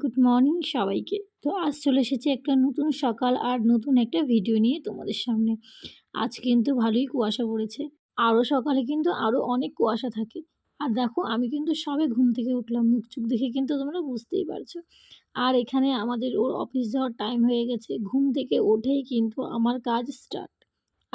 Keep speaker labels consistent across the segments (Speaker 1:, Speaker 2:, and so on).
Speaker 1: Good morning সবাইকে। তো আজ চলে এসেছি একটা নতুন সকাল আর নতুন একটা ভিডিও নিয়ে তোমাদের সামনে। আজ কিন্তু ভালোই কুয়াশা পড়েছে। আরও সকালে কিন্তু আরও অনেক কুয়াশা থাকে। আর দেখো, আমি কিন্তু সবে ঘুম থেকে উঠলাম, মুখ চুখ দেখে কিন্তু তোমরা বুঝতেই পারছ। আর এখানে আমাদের ওর অফিস যাওয়ার টাইম হয়ে গেছে। ঘুম থেকে উঠেই কিন্তু আমার কাজ স্টার্ট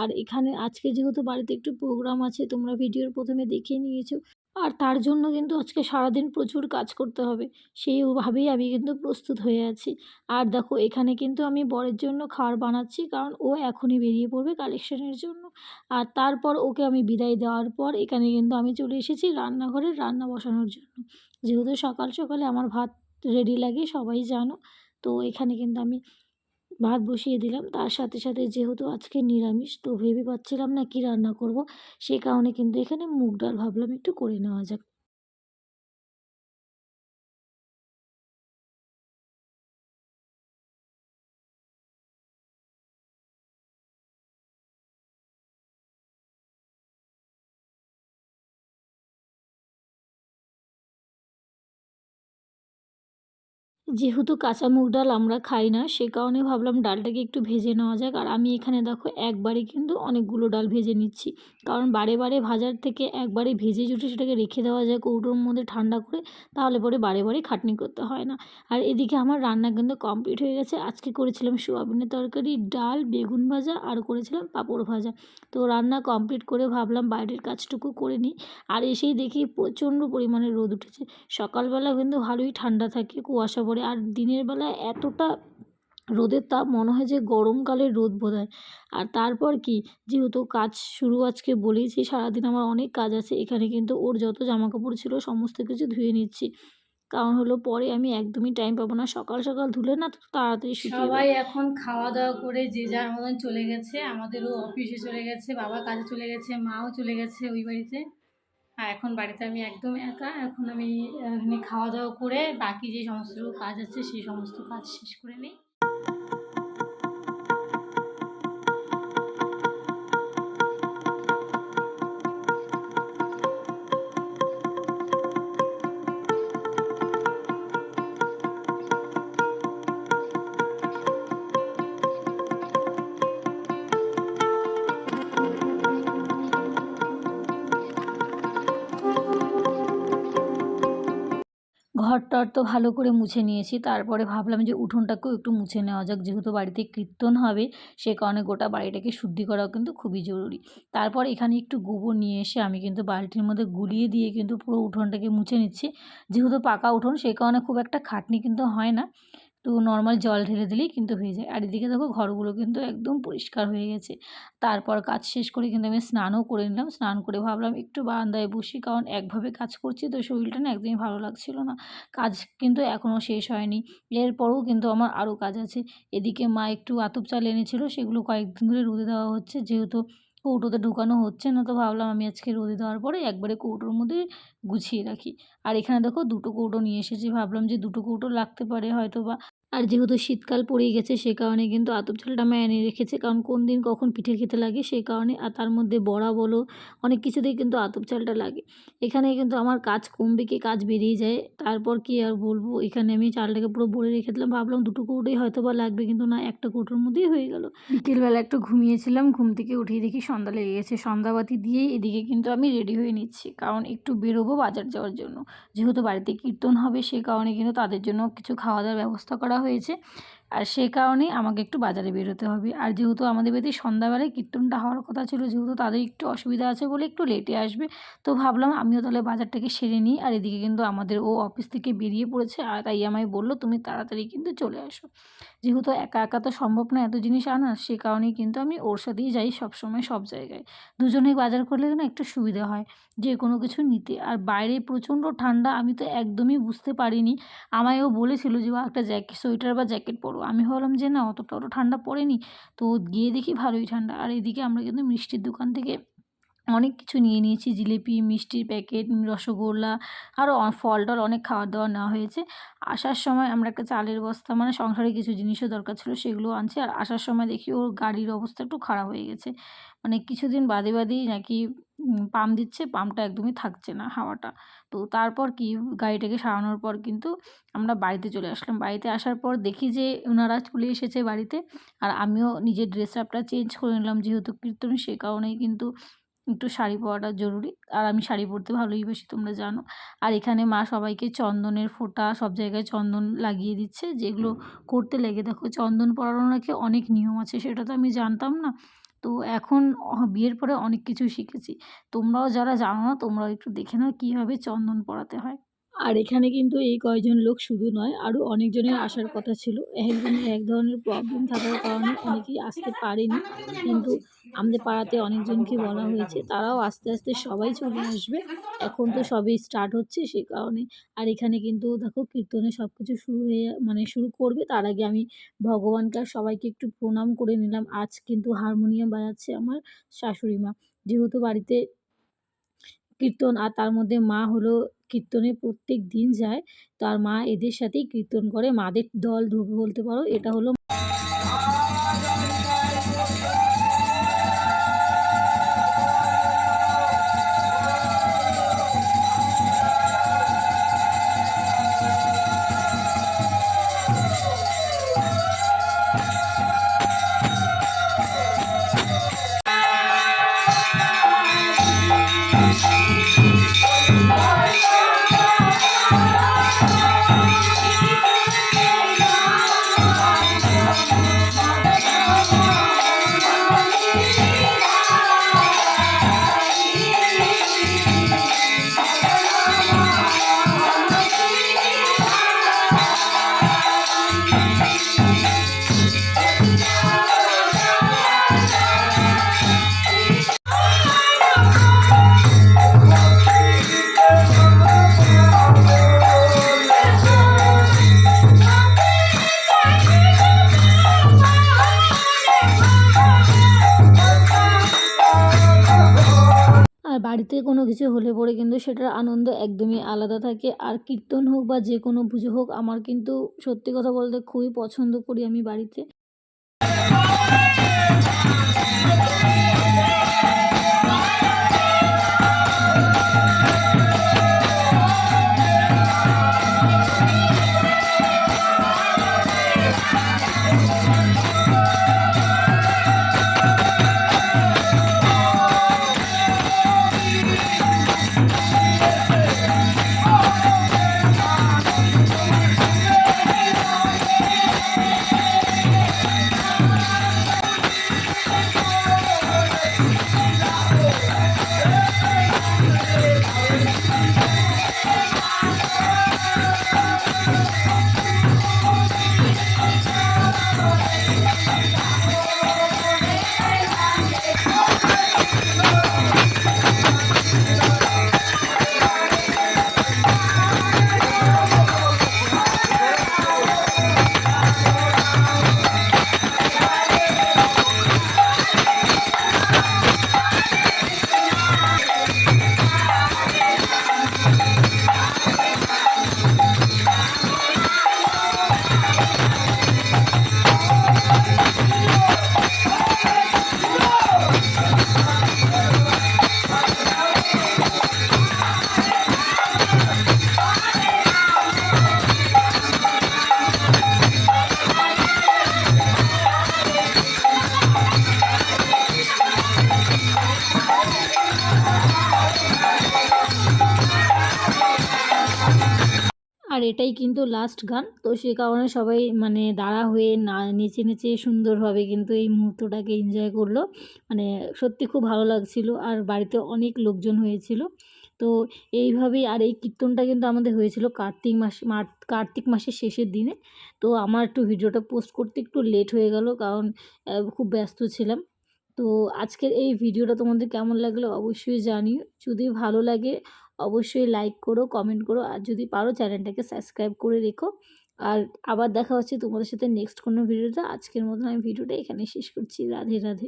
Speaker 1: আর এখানে আজকে যেহেতু বাড়িতে একটু প্রোগ্রাম আছে, তোমরা ভিডিওর প্রথমে দেখে নিয়েছো। আর তার জন্য কিন্তু আজকে সারাদিন প্রচুর কাজ করতে হবে। সেইভাবেই আমি কিন্তু প্রস্তুত হয়ে আছি। আর দেখো, এখানে কিন্তু আমি বরের জন্য খাবার বানাচ্ছি, কারণ ও এখনই বেরিয়ে পড়বে কালেকশনের জন্য। আর তারপর ওকে আমি বিদায় দেওয়ার পর এখানে কিন্তু আমি চলে এসেছি রান্নাঘরে রান্না বসানোর জন্য। যেহেতু সকাল সকালে আমার ভাত রেডি লাগে, সবাই জানো। তো এখানে কিন্তু আমি ভাত বসিয়ে দিলাম। তার সাথে সাথে যেহেতু আজকে নিরামিষ, তো ভেবে পাচ্ছিলাম না কি রান্না করব। সে কারণে কিন্তু এখানে মুগ ডাল ভাবলাম একটু করে নেওয়া যাক। যেহেতু কাঁচা মুগ ডাল আমরা খাই না, সে কারণে ভাবলাম ডালটাকে একটু ভেজে নেওয়া যাক। আর আমি এখানে দেখো একবারে কিন্তু অনেকগুলো ডাল ভেজে নিচ্ছি। কারণ বারে বারে ভাজার থেকে একবারে ভেজে জুটে সেটাকে রেখে দেওয়া যায় কৌটোর মধ্যে ঠান্ডা করে, তাহলে পরে বারে বারে খাটনি করতে হয় না। আর এদিকে আমার রান্না কিন্তু কমপ্লিট হয়ে গেছে। আজকে করেছিলাম সোয়াবিনের তরকারি, ডাল, বেগুন ভাজা আর করেছিলাম পাঁপড় ভাজা। তো রান্না কমপ্লিট করে ভাবলাম বাইরের কাজটুকু করে নিই। আর এসেই দেখি প্রচণ্ড পরিমাণে রোদ উঠেছে। সকালবেলা কিন্তু ভালোই ঠান্ডা থাকে, কুয়াশা পড়ে আর দিনের বেলা এতটা রোদের তাপ, মনে হয় যে গরমকালের রোদ বোধ হয় আর তারপর কি? যেহেতু কাজ শুরু আজকে বলেইছি, সারাদিন আমার অনেক কাজ আছে। এখানে কিন্তু ওর যত জামা কাপড় ছিল সমস্ত কিছু ধুয়ে নিচ্ছি। কারণ হলো পরে আমি একদমই টাইম পাবো না। সকাল সকাল ধুলে না তো তাড়াতাড়ি
Speaker 2: সবাই এখন খাওয়া দাওয়া করে যে যার মতন চলে গেছে। আমাদেরও অফিসে চলে গেছে, বাবা কাজে চলে গেছে, মাও চলে গেছে ওই বাড়িতে। আর এখন বাড়িতে আমি একদম একা। এখন আমি এখানে খাওয়া দাওয়া করে বাকি যে সমস্ত কাজ আছে, সেই সমস্ত কাজ শেষ করে নিই।
Speaker 1: ঘরটর তো ভালো করে মুছে নিয়েছি। তারপরে ভাবলাম যে উঠোনটাকেও একটু মুছে নেওয়া যাক। যেহেতু বাড়িতে কীর্তন হবে, সে কারণে গোটা বাড়িটাকে শুদ্ধি করাও কিন্তু খুবই জরুরি। তারপর এখানে একটু গোবর নিয়ে এসে আমি কিন্তু বালতির মধ্যে গুলিয়ে দিয়ে কিন্তু পুরো উঠোনটাকে মুছে নিচ্ছি। যেহেতু পাকা উঠোন, সে কারণে খুব একটা খাটনি কিন্তু হয় না। তো নর্মাল জল ঢেলে দিলেই কিন্তু হয়ে যায়। আর এদিকে দেখো ঘরগুলো কিন্তু একদম পরিষ্কার হয়ে গেছে। তারপর কাজ শেষ করে কিন্তু আমি স্নানও করে নিলাম। স্নান করে ভাবলাম একটু বারান্দায় বসি, কারণ একভাবে কাজ করছি তো শরীরটা না একদমই ভালো লাগছিল না। কাজ কিন্তু এখনও শেষ হয়নি। এরপরেও কিন্তু আমার আরও কাজ আছে। এদিকে মা একটু আতপ চাল এনেছিল, সেগুলো কয়েকদিন ধরে রোদে দেওয়া হচ্ছে। যেহেতু কৌটোতে ঢুকানো হচ্ছে না, তো ভাবলাম আমি আজকে রোদে দেওয়ার পরে একবারে কৌটোর মধ্যে গুছিয়ে রাখি। আর এখানে দেখো দুটো কৌটো নিয়ে এসেছি, ভাবলাম যে দুটো কৌটো লাগতে পারে হয়তো বা আর যেহেতু শীতকাল পড়েই গেছে, সে কারণে কিন্তু আতপ চালটা আমি এনে রেখেছে। কারণ কোন দিন কখন পিঠে খেতে লাগে সেই কারণে আর তার মধ্যে বড়া বলো, অনেক কিছুতেই কিন্তু আতপ চালটা লাগে। এখানে কিন্তু আমার কাজ কমবে কি কাজ বেরিয়ে যায়। তারপর কি আর বলব, এখানে আমি চালটাকে পুরো ভরে রেখে দিলাম। ভাবলাম দুটো কৌটোই হয়তো বা লাগবে, কিন্তু না, একটা কৌটোর মধ্যেই হয়ে গেল। বিকেলবেলা একটু ঘুমিয়েছিলাম, ঘুম থেকে উঠিয়ে দেখি সন্ধ্যা লেগে গেছে। সন্ধ্যাবাতি দিয়ে এদিকে কিন্তু আমি রেডি হয়ে নিচ্ছি, কারণ একটু বেরোবো বাজার যাওয়ার জন্য। যেহেতু বাড়িতে কীর্তন হবে, সে কারণে কিন্তু তাদের জন্য কিছু খাওয়া দাওয়ার ব্যবস্থা করা হয়েছে। আর সে কারণেই আমাকে একটু বাজারে বেরোতে হবে। আর যেহেতু আমাদের বাড়িতে সন্ধ্যাবেলায় কীর্তনটা হওয়ার কথা ছিল, যেহেতু তাদের একটু অসুবিধা আছে বলে একটু লেটে আসবে, তো ভাবলাম আমিও তাহলে বাজারটাকে সেরে নিই। আর এদিকে কিন্তু আমাদের ও অফিস থেকে বেরিয়ে পড়েছে আর তাই আমায় বলল, তুমি তাড়াতাড়ি কিন্তু চলে আসো। যেহেতু একা একা তো সম্ভব না এত জিনিস আনা, সে কারণেই কিন্তু আমি ওর সাথেই যাই সবসময় সব জায়গায়। দুজনে বাজার করলে না একটু সুবিধা হয়, যে কোনো কিছু নিতে। আর বাইরে প্রচণ্ড ঠান্ডা, আমি তো একদমই বুঝতে পারিনি। আমায়ও বলেছিল যে একটা জ্যাকেট সোয়েটার বা জ্যাকেট পরো। আমি ভাবলাম যে না, অতটা অত ঠান্ডা পড়েনি, তো গিয়ে দেখি ভালোই ঠান্ডা। আর এদিকে আমরা কিন্তু মিষ্টির দোকান থেকে অনেক কিছু নিয়ে নিয়েছি, জিলিপি, মিষ্টির প্যাকেট, রসগোল্লা আরও ফল টল অনেক খাবার দাবার নেওয়া হয়েছে। আসার সময় আমরা একটা চালের বস্তা মানে সংসারে কিছু জিনিসও দরকার ছিল সেগুলো আনছি। আর আসার সময় দেখি ওর গাড়ির অবস্থা একটু খারাপ হয়ে গেছে। মানে কিছুদিন বাদে বাদেই নাকি পাম্প দিচ্ছে, পাম্পটা একদমই থাকছে না হাওয়াটা। তো তারপর কি, গাড়িটাকে সারানোর পর কিন্তু আমরা বাড়িতে চলে আসলাম। বাড়িতে আসার পর দেখি যে ওনারা চলে এসেছে বাড়িতে আর আমিও নিজের ড্রেস আপটা চেঞ্জ করে নিলাম যেহেতু কীর্তন, সে কারণেই কিন্তু একটু শাড়ি পরাটা জরুরি। আর আমি শাড়ি পরতে ভালোই বাসি, তোমরা জানো। আর এখানে মা সবাইকে চন্দনের ফোঁটা, সব জায়গায় চন্দন লাগিয়ে দিচ্ছে। যেগুলো করতে লেগে, দেখো চন্দন পরানো নাকি অনেক নিয়ম আছে, সেটা তো আমি জানতাম না। তো এখন বিয়ের পরে অনেক কিছু শিখেছি। তোমরাও যারা জানো না, তোমরাও একটু দেখে নাও কীভাবে চন্দন পড়াতে হয়। আর এখানে কিন্তু এই কয়জন লোক শুধু নয় আরও অনেকজনের আসার কথা ছিল। একজনের এক ধরনের প্রবলেম থাকার কারণে অনেকেই আসতে পারেনি। কিন্তু আমাদের পাড়াতে অনেকজনকে বলা হয়েছে, তারাও আস্তে আস্তে সবাই চলে আসবে। এখন তো সবই স্টার্ট হচ্ছে সে কারণে। আর এখানে কিন্তু দেখো, কীর্তনে সব কিছু শুরু হয়ে মানে শুরু করবে। তার আগে আমি ভগবানকে সবাইকে একটু প্রণাম করে নিলাম। আজ কিন্তু হারমোনিয়াম বাজাচ্ছে আমার শাশুড়ি মা। যেহেতু বাড়িতে কীর্তন আর তার মধ্যে মা হলো কীর্তনে প্রত্যেক দিন যায়। তার মা এদের সাথেই কীর্তন করে। মাদের দল বলতে পারো, এটা হলো বাড়িতে কোনো কিছু হলে পরে কিন্তু সেটার আনন্দ একদমই আলাদা থাকে। আর কীর্তন হোক বা যে কোনো পুজো হোক, আমার কিন্তু সত্যি কথা বলতে খুবই পছন্দ করি আমি বাড়িতে। এটাই কিন্তু লাস্ট গান। তো সে কারণে সবাই মানে দাঁড়া হয়ে না, নেচে নেচে সুন্দরভাবে কিন্তু এই মুহূর্তটাকে এনজয় করল। মানে সত্যি খুব ভালো লাগছিল আর বাড়িতে অনেক লোকজন হয়েছিল। তো এইভাবেই আর এই কীর্তনটা কিন্তু আমাদের হয়েছিল কার্তিক মাস কার্তিক মাসের শেষের দিনে। তো আমার একটু ভিডিওটা পোস্ট করতে একটু লেট হয়ে গেল কারণ খুব ব্যস্ত ছিলাম। তো আজকের এই ভিডিওটা তোমাদের কেমন লাগল অবশ্যই জানিও। যদি ভালো লাগে অবশ্যই লাইক করো কমেন্ট করো, আর যদি পারো চ্যানেলটাকে সাবস্ক্রাইব করে রেখো। আর আবার দেখা হচ্ছে তোমাদের সাথে নেক্সট কোনো ভিডিওটা আজকের মতন আমি ভিডিওটা এখানে শেষ করছি। রাধে রাধে।